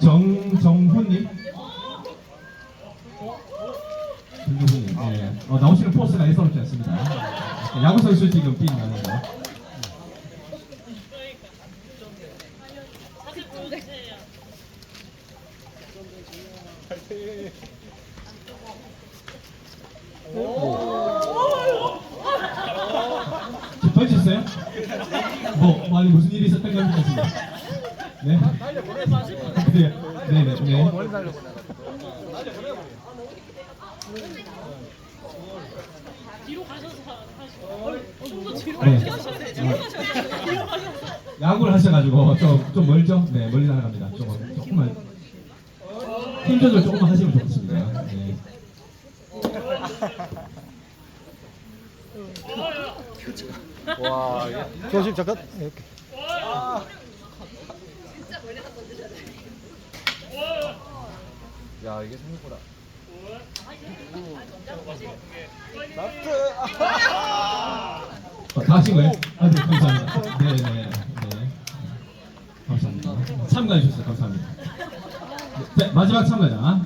정정훈님. 정정훈님. 네. 어, 나오시는 포스가 예사롭지 않습니다. 네, 야구 선수 지금 핀 나는 거. 던졌어요? 뭐, 뭐 아니 무슨 일이 있었던 겁니까 지금? 네? 네, 네, 네, 네. 뒤로 가셔서 좀더 뒤로 네. 돼요. 뒤로 돼요. 뒤로 가셔서. 야구를 하셔가지고 좀, 좀 멀죠? 네, 멀리 나갑니다. 조금, 조금만. 힘 조절 조금만 하시면 좋겠습니다. 네. 와, 이게- 조심 잠깐 이렇게. 야 이게 생각보다. 나트. 어, 다 하신 거예요? 아, 네, 감사합니다. 네, 네, 네. 감사합니다. 참가해 주셔서 감사합니다. 네, 마지막 참가자.